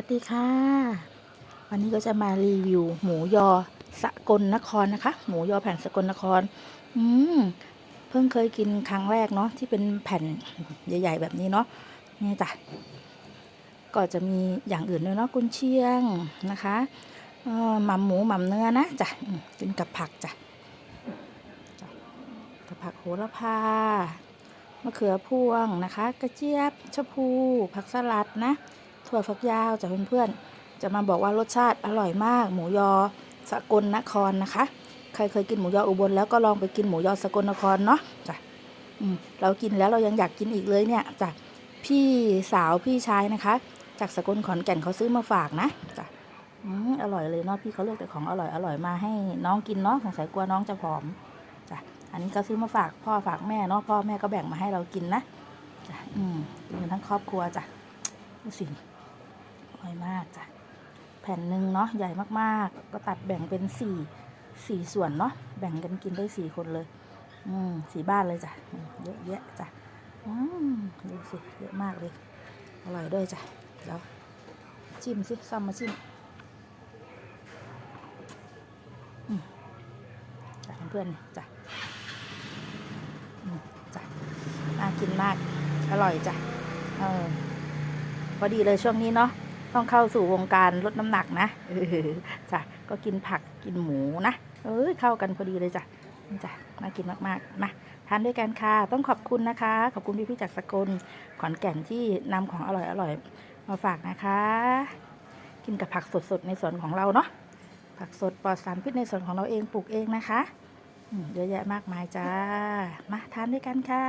วัสดีค่ะ วันนี้ก็จะมารีวิว หมูยอสกลนครนะคะ หมูยอแผ่นสกลนคร อืมเพิ่งเคยกินครั้งแรกเนาะที่เป็นแผ่นใหญ่ ๆ แบบนี้เนาะนี่จ้ะก็จะมีอย่างอื่นด้วยเนาะกุนเชียงนะคะเออหม่ำหมูหม่ำเนื้อนะจ้ะกินกับผักจ้ะจ้ะกับผักโหระพามะเขือพวงนะคะ กระเจี๊ยบชะพูผักสลัดนะ ถั่วฝักยาวจากเพื่อนๆจะมาบอกว่ารสชาติอร่อยมาก หมูยอสกลนครนะคะ ใครเคยกินหมูยออุบลแล้วก็ลองไปกินหมูยอสกลนครเนาะจ้ะอืมเรากินแล้วเรายังอยากกินอีกเลยเนี่ยจ้ะพี่สาวพี่ชายนะคะ จากสกลขอนแก่นเขาซื้อมาฝากนะจ้ะอืมอร่อยเลยเนาะพี่เขาเลือกแต่ของอร่อยอร่อยมาให้น้องกินเนาะสงสัยกลัวน้องจะผอมจ้ะอันนี้ก็ซื้อมาฝากพ่อฝากแม่เนาะพ่อแม่ก็แบ่งมาให้เรากินนะจ้ะอืมกินกันทั้งครอบครัวจ้ะดูสิอร่ อยมากจ้ะแผ่นหนึ่งเนาะใหญ่มากๆ ก็ตัดแบ่งเป็นสี่สี่ส่วนเนาะแบ่งกันกินได้สี่คนเลย อืมสี่บ้านเลยจ้ะเยอะแยะจ้ะอืมดูสิเยอะมากเลยอร่อยด้วยจ้ะเดี๋ยวจิ้มสิซ้ำมาจิ้มอืมจ้ะเพื่อนๆจ้ะอืมจ้ะน่ากินมาก อร่อยจ้ะเออพอดีเลยช่วงนี้เนาะ ต้องเข้าสู่วงการลดน้ำหนักนะเออจ้ะก็กินผักกินหมูนะเออเข้ากันพอดีเลยจ้ะจ้ะน่ากินมากๆมาทานด้วยกันค่ะ ต้องขอบคุณนะคะ ขอบคุณพี่ๆจากสกลขอนแก่นที่นำของอร่อยๆมาฝากนะคะ กินกับผักสดๆในสวนของเราเนาะผักสดปลอดสารพิษในสวนของเราเองปลูกเองนะคะเยอะแยะมากมายจ้า มาทานด้วยกันค่ะ